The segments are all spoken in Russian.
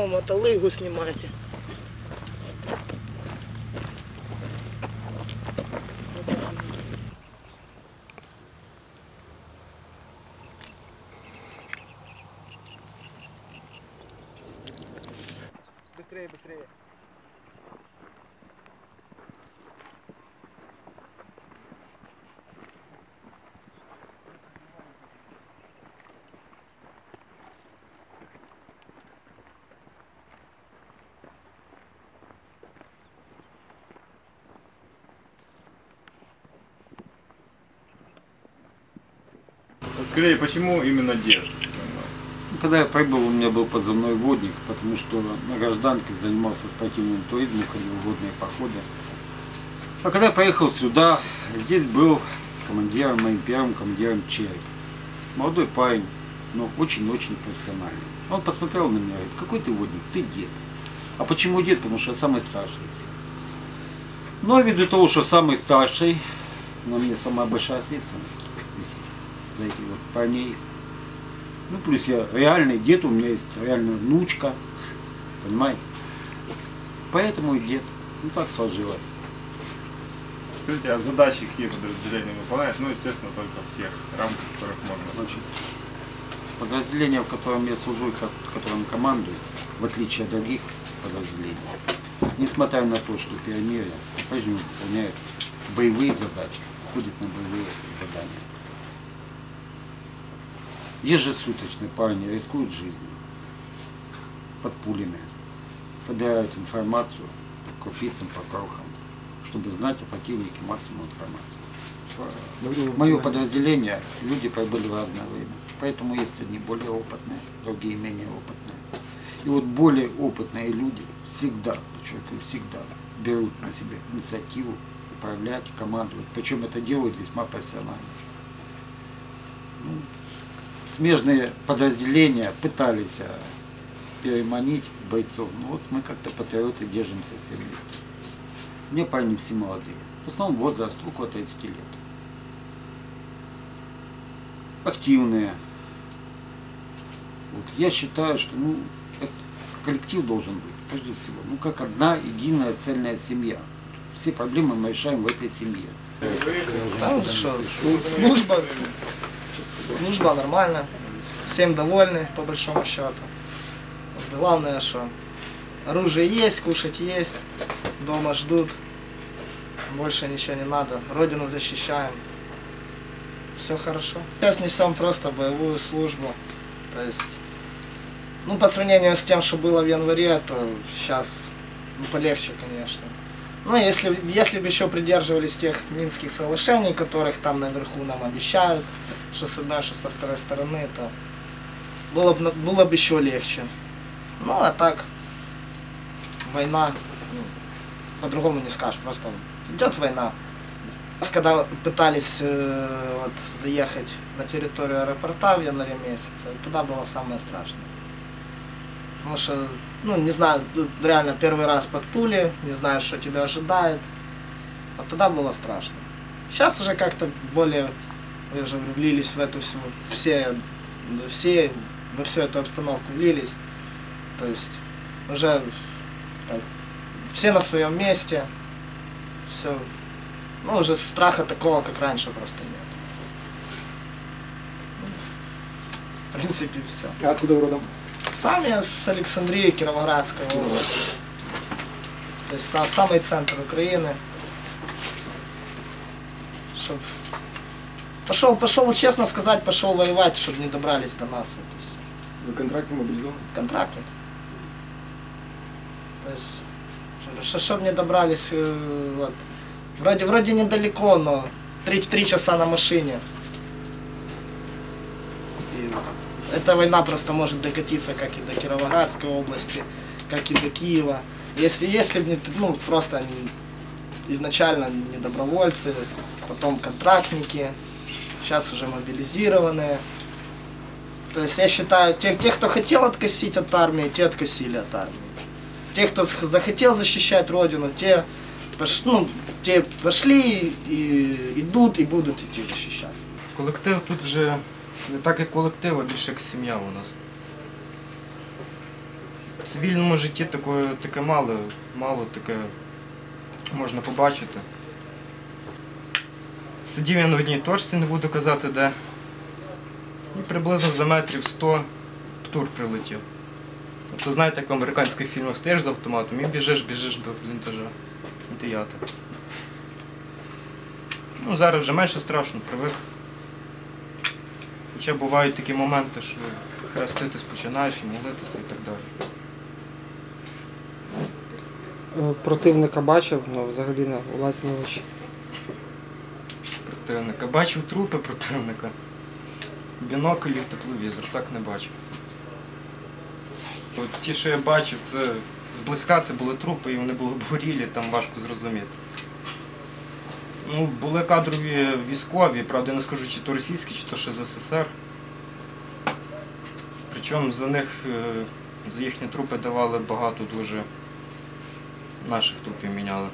О, мотолыгу снимайте. Быстрее, быстрее. Вот скорее, почему именно дед? Ну, Когда я прибыл, у меня был позывной водник, потому что на гражданке занимался спортивным туризмом, ходил в водные походы. А когда я поехал сюда, здесь был командиром, моим первым командиром Череп. Молодой парень, но очень-очень профессиональный. Он посмотрел на меня и говорит, какой ты водник? Ты дед. А почему дед? Потому что я самый старший из всех. Но ввиду того, что самый старший, на мне самая большая ответственность висит за этих вот парней, ну, плюс я реальный дед, у меня есть реальная внучка, понимаете? Поэтому и дед. Ну, так сложилось. Скажите, а задачи какие подразделения выполняют? Ну, естественно, только в тех рамках, в которых можно. Значит, подразделение, в котором я служу которым командую, в отличие от других подразделений, несмотря на то, что пионеры по-прежнему выполняют боевые задачи, ходят на боевые задания. Ежесуточно парни рискуют жизнью под пулями, собирают информацию по крупицам, по крохам, чтобы знать о противнике максимум информации. Мое подразделение, люди пробыли в разное время. Поэтому есть одни более опытные, другие менее опытные. И вот более опытные люди всегда, подчеркиваю, всегда берут на себя инициативу управлять, командовать. Причем это делают весьма профессионально. Ну, смежные подразделения пытались а, переманить бойцов. Ну вот мы как-то патриоты держимся все вместе. Мне парни все молодые. В основном возраст около 30 лет. Активные. Вот. Я считаю, что ну, коллектив должен быть, прежде всего. Ну, как одна единая цельная семья. Все проблемы мы решаем в этой семье. Что, служба, служба нормально, всем довольны, по большому счету. Главное, что оружие есть, кушать есть, дома ждут, больше ничего не надо, родину защищаем. Все хорошо. Сейчас несем просто боевую службу, то есть, ну, по сравнению с тем, что было в январе, то сейчас ну, полегче, конечно. Ну, если, если бы еще придерживались тех минских соглашений, которых там наверху нам обещают, что с одной, что со второй стороны, то было бы, было бы еще легче. Ну, а так, война, ну, по-другому не скажешь, просто идет война. Когда пытались э, вот, заехать на территорию аэропорта в январе месяце, туда было самое страшное. Потому что, ну, не знаю, реально первый раз под пули, не знаешь, что тебя ожидает. Вот тогда было страшно. Сейчас уже как-то более вы уже влились в эту всю, все, все во всю эту обстановку влились. То есть уже так, все на своем месте, все, ну уже страха такого, как раньше, просто нет. Ну, В принципе, все. А откуда вы родом? Сам я с Александрии, Кировоградской области. То есть са- самый центр Украины. Чтоб... Пошел, пошел, честно сказать, пошел воевать, чтобы не добрались до нас. Вот всё. Вы контрактный мобилизован? Контрактник. То есть, чтобы не добрались, э, вот. Вроде, вроде недалеко, но три, три часа на машине. И эта война просто может докатиться как и до Кировоградской области, как и до Киева. Если, если не, ну, просто изначально не добровольцы, потом контрактники, сейчас уже мобилизированные. То есть я считаю, тех, тех, кто хотел откосить от армии, те откосили от армии. Те, кто зах- захотел защищать родину, те, пош, ну, те пошли и идут и будут идти защищать. Колектив тут вже не так як колектив, а більше як сім'я у нас. В цивільному житті такое, таке мало, мало таке можна побачити. Сидів я на одній точці, не буду казати де. І приблизно за метрів 100 птур прилетів. Тобто знаєте, як в американських фільмах стоїш з автоматом і біжиш, біжиш до бліндажа. От і я так. Ну, зараз вже менше страшно, привик. Хоча бувають такі моменти, що хреститись починаєш і молитися і так далі. Е, Противника бачив, ну взагалі на власні очі. Противника. Бачив трупи противника. Бінокль і тепловізор, так не бачив. От ті, що я бачив, це зблизька це були трупи, і вони були обгорілі, там важко зрозуміти. Ну, були кадрові військові, правда, не скажу, чи то російські, чи то ще з СССР. Причому за них, е, за їхні трупи давали багато дуже наших трупів міняли.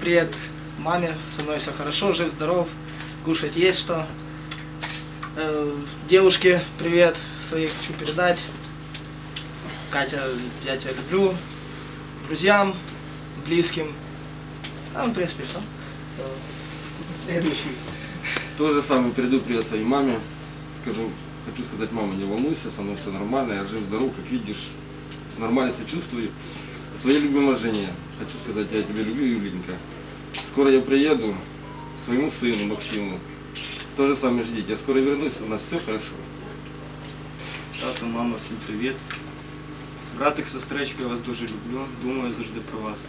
Привет маме, со мной все хорошо, жив, здоров, кушать есть что. Э, девушке привет своей хочу передать. Катя, я тебя люблю. Друзьям, близким. а, ну, в принципе, все. Следующий. То же самое передаю привет своей маме. Скажу, хочу сказать, мама, не волнуйся, со мной все нормально, я жив, здоров, как видишь, нормально себя чувствую. Своей любимой жене хочу сказать, я тебя люблю, Юленька. Скоро я приеду своему сыну Максиму. То же самое ждите, я скоро вернусь, у нас все хорошо. Тато, мама, всім привіт. Братик, сестричка, я вас дуже люблю. Думаю завжди про вас.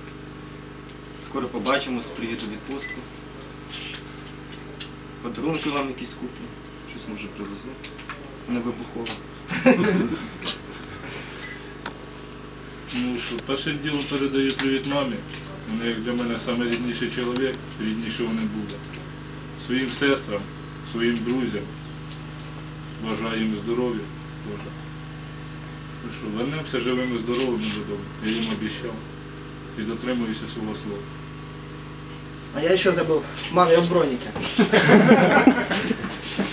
Скоро побачимось, приїду відпустку. Подарунки вам якісь куплю. Щось може привезу. Не вибухово. Ну що, перше діло передаю привіт мамі. Вони як для мене найрідніший чоловік, рідніше вони були. Своїм сестрам, своїм друзям. Бажаю їм здоров'я. Боже. Ну що, вернемося живими, здоровими додому. Я їм обіцяв. І дотримуюся свого слова. А я еще забыл. Маме, вот броники.